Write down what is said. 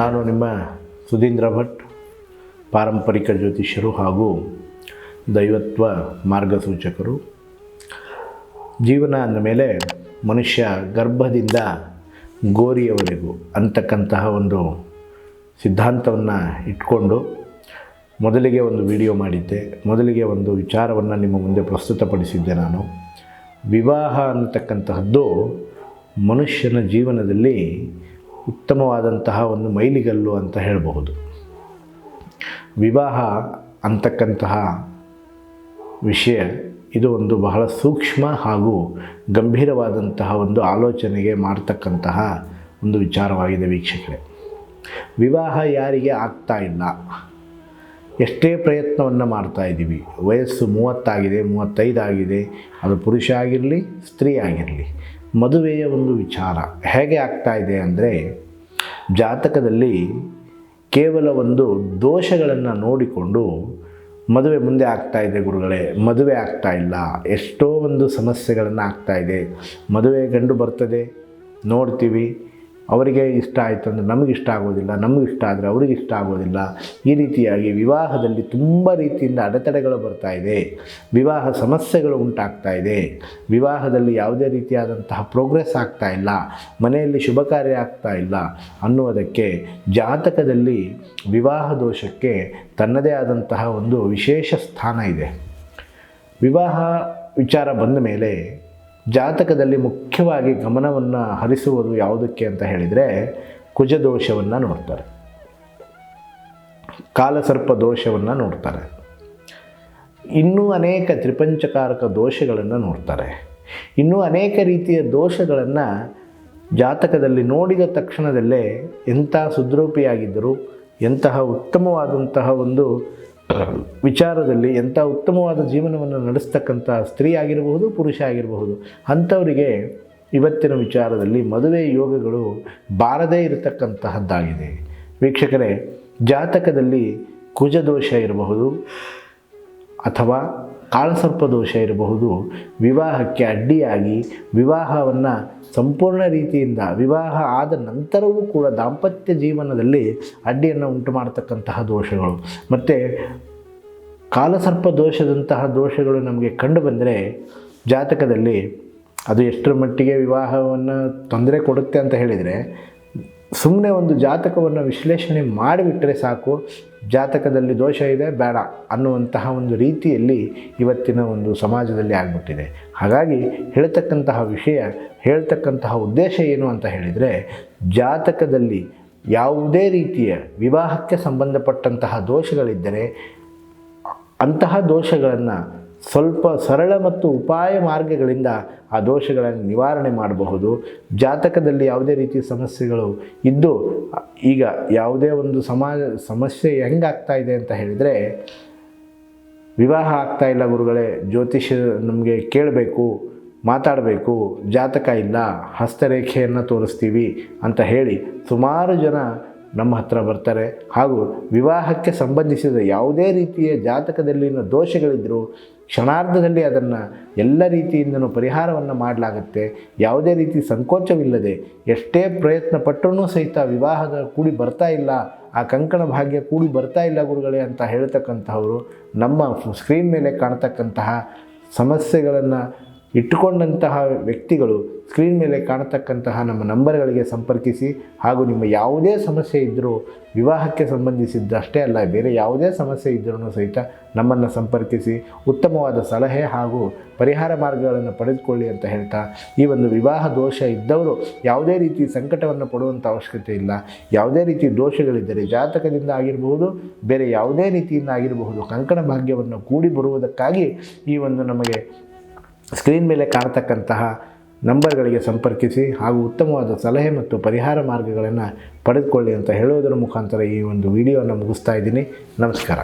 ನಾನು ನಿಮ್ಮ ಸುಧೀಂದ್ರ ಭಟ್, ಪಾರಂಪರಿಕ ಜ್ಯೋತಿಷ್ಯರು ಹಾಗೂ ದೈವತ್ವ ಮಾರ್ಗಸೂಚಕರು. ಜೀವನ ಅಂದಮೇಲೆ ಮನುಷ್ಯ ಗರ್ಭದಿಂದ ಗೋರಿಯವರೆಗೂ ಅಂತಕ್ಕಂತಹ ಒಂದು ಸಿದ್ಧಾಂತವನ್ನು ಇಟ್ಕೊಂಡು ಮೊದಲಿಗೆ ಒಂದು ವಿಡಿಯೋ ಮಾಡಿದ್ದೆ. ಮೊದಲಿಗೆ ಒಂದು ವಿಚಾರವನ್ನು ನಿಮ್ಮ ಮುಂದೆ ಪ್ರಸ್ತುತಪಡಿಸಿದ್ದೆ ನಾನು. ವಿವಾಹ ಅನ್ನತಕ್ಕಂತಹದ್ದು ಮನುಷ್ಯನ ಜೀವನದಲ್ಲಿ ಉತ್ತಮವಾದಂತಹ ಒಂದು ಮೈಲಿಗಲ್ಲು ಅಂತ ಹೇಳಬಹುದು. ವಿವಾಹ ಅಂತಕ್ಕಂತಹ ವಿಷಯ ಇದು ಒಂದು ಬಹಳ ಸೂಕ್ಷ್ಮ ಹಾಗೂ ಗಂಭೀರವಾದಂತಹ ಒಂದು ಆಲೋಚನೆಗೆ ಮಾಡ್ತಕ್ಕಂತಹ ಒಂದು ವಿಚಾರವಾಗಿದೆ ವೀಕ್ಷಕರೇ. ವಿವಾಹ ಯಾರಿಗೆ ಆಗ್ತಾ ಇಲ್ಲ? ಎಷ್ಟೇ ಪ್ರಯತ್ನವನ್ನು ಮಾಡ್ತಾ ಇದ್ದೀವಿ. ವಯಸ್ಸು ಮೂವತ್ತಾಗಿದೆ, ಮೂವತ್ತೈದಾಗಿದೆ. ಅದು ಪುರುಷ ಆಗಿರಲಿ, ಸ್ತ್ರೀ ಆಗಿರಲಿ. ಮದುವೆಯ ಒಂದು ವಿಚಾರ ಹೇಗೆ ಆಗ್ತಾ ಇದೆ ಅಂದರೆ, ಜಾತಕದಲ್ಲಿ ಕೇವಲ ಒಂದು ದೋಷಗಳನ್ನು ನೋಡಿಕೊಂಡು ಮದುವೆ ಮುಂದೆ ಆಗ್ತಾ ಇದೆ ಗುರುಗಳೇ, ಮದುವೆ ಆಗ್ತಾ ಇಲ್ಲ. ಎಷ್ಟೋ ಒಂದು ಸಮಸ್ಯೆಗಳನ್ನು ಆಗ್ತಾ ಇದೆ. ಮದುವೆ ಗಂಡು ಬರ್ತದೆ, ನೋಡ್ತೀವಿ. ಅವರಿಗೆ ಇಷ್ಟ ಆಯಿತು ಅಂದರೆ ನಮಗೆ ಇಷ್ಟ ಆಗೋದಿಲ್ಲ, ನಮಗೆ ಇಷ್ಟ ಆದರೆ ಅವ್ರಿಗೆ ಇಷ್ಟ ಆಗೋದಿಲ್ಲ. ಈ ರೀತಿಯಾಗಿ ವಿವಾಹದಲ್ಲಿ ತುಂಬ ರೀತಿಯಿಂದ ಅಡೆತಡೆಗಳು ಬರ್ತಾ ಇದೆ. ವಿವಾಹ ಸಮಸ್ಯೆಗಳು ಉಂಟಾಗ್ತಾ ಇದೆ. ವಿವಾಹದಲ್ಲಿ ಯಾವುದೇ ರೀತಿಯಾದಂತಹ ಪ್ರೋಗ್ರೆಸ್ ಆಗ್ತಾ ಇಲ್ಲ. ಮನೆಯಲ್ಲಿ ಶುಭ ಕಾರ್ಯ ಆಗ್ತಾ ಇಲ್ಲ ಅನ್ನುವುದಕ್ಕೆ ಜಾತಕದಲ್ಲಿ ವಿವಾಹ ದೋಷಕ್ಕೆ ತನ್ನದೇ ಆದಂತಹ ಒಂದು ವಿಶೇಷ ಸ್ಥಾನ ಇದೆ. ವಿವಾಹ ವಿಚಾರ ಬಂದ ಮೇಲೆ ಜಾತಕದಲ್ಲಿ ಮುಖ್ಯವಾಗಿ ಗಮನವನ್ನು ಹರಿಸುವುದು ಯಾವುದಕ್ಕೆ ಅಂತ ಹೇಳಿದರೆ ಕುಜದೋಷವನ್ನು ನೋಡ್ತಾರೆ. ಕಾಲಸರ್ಪ ದೋಷವನ್ನು ನೋಡ್ತಾರೆ. ಇನ್ನೂ ಅನೇಕ ತ್ರಿಪಂಚಕಾರಕ ದೋಷಗಳನ್ನು ನೋಡ್ತಾರೆ. ಇನ್ನೂ ಅನೇಕ ರೀತಿಯ ದೋಷಗಳನ್ನು ಜಾತಕದಲ್ಲಿ ನೋಡಿದ ತಕ್ಷಣದಲ್ಲೇ ಎಂಥ ಸುದ್ರೂಪಿಯಾಗಿದ್ದರು ಎಂತಹ ಉತ್ತಮವಾದಂತಹ ಒಂದು ವಿಚಾರದಲ್ಲಿ ಎಂಥ ಉತ್ತಮವಾದ ಜೀವನವನ್ನು ನಡೆಸ್ತಕ್ಕಂಥ ಸ್ತ್ರೀ ಆಗಿರಬಹುದು, ಪುರುಷ ಆಗಿರಬಹುದು, ಅಂಥವರಿಗೆ ಇವತ್ತಿನ ವಿಚಾರದಲ್ಲಿ ಮದುವೆ ಯೋಗಗಳು ಬಾರದೇ ಇರತಕ್ಕಂತಹದ್ದಾಗಿದೆ. ವೀಕ್ಷಕರೇ, ಜಾತಕದಲ್ಲಿ ಕುಜದೋಷ ಇರಬಹುದು ಅಥವಾ ಕಾಳಸರ್ಪ ದೋಷ ಇರಬಹುದು. ವಿವಾಹಕ್ಕೆ ಅಡ್ಡಿಯಾಗಿ ವಿವಾಹವನ್ನು ಸಂಪೂರ್ಣ ರೀತಿಯಿಂದ ವಿವಾಹ ಆದ ನಂತರವೂ ಕೂಡ ದಾಂಪತ್ಯ ಜೀವನದಲ್ಲಿ ಅಡ್ಡಿಯನ್ನು ಉಂಟು ಮಾಡತಕ್ಕಂತಹ ದೋಷಗಳು. ಮತ್ತು ಕಾಲಸರ್ಪ ದೋಷದಂತಹ ದೋಷಗಳು ನಮಗೆ ಕಂಡು ಬಂದರೆ ಜಾತಕದಲ್ಲಿ ಅದು ಎಷ್ಟರ ಮಟ್ಟಿಗೆ ವಿವಾಹವನ್ನು ತೊಂದರೆ ಕೊಡುತ್ತೆ ಅಂತ ಹೇಳಿದರೆ ಸುಮ್ಮನೆ ಒಂದು ಜಾತಕವನ್ನು ವಿಶ್ಲೇಷಣೆ ಮಾಡಿಬಿಟ್ರೆ ಸಾಕು. ಜಾತಕದಲ್ಲಿ ದೋಷ ಇದೆ, ಬೇಡ ಅನ್ನುವಂತಹ ಒಂದು ರೀತಿಯಲ್ಲಿ ಇವತ್ತಿನ ಒಂದು ಸಮಾಜದಲ್ಲಿ ಆಗಿಬಿಟ್ಟಿದೆ. ಹಾಗಾಗಿ ಹೇಳ್ತಕ್ಕಂತಹ ವಿಷಯ, ಹೇಳ್ತಕ್ಕಂತಹ ಉದ್ದೇಶ ಏನು ಅಂತ ಹೇಳಿದರೆ, ಜಾತಕದಲ್ಲಿ ಯಾವುದೇ ರೀತಿಯ ವಿವಾಹಕ್ಕೆ ಸಂಬಂಧಪಟ್ಟಂತಹ ದೋಷಗಳಿದ್ದರೆ ಅಂತಹ ದೋಷಗಳನ್ನು ಸ್ವಲ್ಪ ಸರಳ ಮತ್ತು ಉಪಾಯ ಮಾರ್ಗಗಳಿಂದ ಆ ದೋಷಗಳನ್ನು ನಿವಾರಣೆ ಮಾಡಬಹುದು. ಜಾತಕದಲ್ಲಿ ಯಾವುದೇ ರೀತಿ ಸಮಸ್ಯೆಗಳು ಇದ್ದು, ಈಗ ಯಾವುದೇ ಒಂದು ಸಮಾಜ ಸಮಸ್ಯೆ ಹೆಂಗಾಗ್ತಾ ಇದೆ ಅಂತ ಹೇಳಿದರೆ, ವಿವಾಹ ಆಗ್ತಾ ಇಲ್ಲ ಗುರುಗಳೇ ಜ್ಯೋತಿಷ್ಯ ನಮಗೆ ಕೇಳಬೇಕು, ಮಾತಾಡಬೇಕು, ಜಾತಕ ಇಲ್ಲ, ಹಸ್ತರೇಖೆಯನ್ನು ತೋರಿಸ್ತೀವಿ ಅಂತ ಹೇಳಿ ಸುಮಾರು ಜನ ನಮ್ಮ ಹತ್ರ ಬರ್ತಾರೆ. ಹಾಗೂ ವಿವಾಹಕ್ಕೆ ಸಂಬಂಧಿಸಿದ ಯಾವುದೇ ರೀತಿಯ ಜಾತಕದಲ್ಲಿನ ದೋಷಗಳಿದ್ದರೂ ಕ್ಷಣಾರ್ಧದಲ್ಲಿ ಅದನ್ನು ಎಲ್ಲ ರೀತಿಯಿಂದನೂ ಪರಿಹಾರವನ್ನು ಮಾಡಲಾಗುತ್ತೆ. ಯಾವುದೇ ರೀತಿ ಸಂಕೋಚವಿಲ್ಲದೆ ಎಷ್ಟೇ ಪ್ರಯತ್ನ ಪಟ್ಟರೂ ಸಹಿತ ವಿವಾಹದ ಕೂಡಿ ಬರ್ತಾ ಇಲ್ಲ, ಆ ಕಂಕಣ ಭಾಗ್ಯ ಕೂಡಿ ಬರ್ತಾ ಇಲ್ಲ ಗುರುಗಳೇ ಅಂತ ಹೇಳ್ತಕ್ಕಂತಹವರು ನಮ್ಮ ಸ್ಕ್ರೀನ್ ಮೇಲೆ ಕಾಣ್ತಕ್ಕಂತಹ ಸಮಸ್ಯೆಗಳನ್ನು ಇಟ್ಟುಕೊಂಡಂತಹ ವ್ಯಕ್ತಿಗಳು ಸ್ಕ್ರೀನ್ ಮೇಲೆ ಕಾಣತಕ್ಕಂತಹ ನಮ್ಮ ನಂಬರ್ಗಳಿಗೆ ಸಂಪರ್ಕಿಸಿ ಹಾಗೂ ನಿಮ್ಮ ಯಾವುದೇ ಸಮಸ್ಯೆ ಇದ್ದರೂ ವಿವಾಹಕ್ಕೆ ಸಂಬಂಧಿಸಿದ್ದಷ್ಟೇ ಅಲ್ಲ, ಬೇರೆ ಯಾವುದೇ ಸಮಸ್ಯೆ ಇದ್ದರೂ ಸಹಿತ ನಮ್ಮನ್ನು ಸಂಪರ್ಕಿಸಿ ಉತ್ತಮವಾದ ಸಲಹೆ ಹಾಗೂ ಪರಿಹಾರ ಮಾರ್ಗಗಳನ್ನು ಪಡೆದುಕೊಳ್ಳಿ ಅಂತ ಹೇಳ್ತಾ ಈ ಒಂದು ವಿವಾಹ ದೋಷ ಇದ್ದವರು ಯಾವುದೇ ರೀತಿ ಸಂಕಟವನ್ನು ಪಡುವಂಥ ಅವಶ್ಯಕತೆ ಇಲ್ಲ. ಯಾವುದೇ ರೀತಿ ದೋಷಗಳಿದ್ದರೆ ಜಾತಕದಿಂದ ಆಗಿರಬಹುದು, ಬೇರೆ ಯಾವುದೇ ರೀತಿಯಿಂದ ಆಗಿರಬಹುದು, ಕಂಕಣ ಭಾಗ್ಯವನ್ನು ಕೂಡಿ ಬರುವುದಕ್ಕಾಗಿ ಈ ಒಂದು ನಮಗೆ ಸ್ಕ್ರೀನ್ ಮೇಲೆ ಕಾಣತಕ್ಕಂತಹ ನಂಬರ್ಗಳಿಗೆ ಸಂಪರ್ಕಿಸಿ ಹಾಗೂ ಉತ್ತಮವಾದ ಸಲಹೆ ಮತ್ತು ಪರಿಹಾರ ಮಾರ್ಗಗಳನ್ನು ಪಡೆದುಕೊಳ್ಳಿ ಅಂತ ಹೇಳೋದರ ಮುಖಾಂತರ ಈ ಒಂದು ವಿಡಿಯೋನ ಮುಗಿಸ್ತಾ ಇದ್ದೀನಿ. ನಮಸ್ಕಾರ.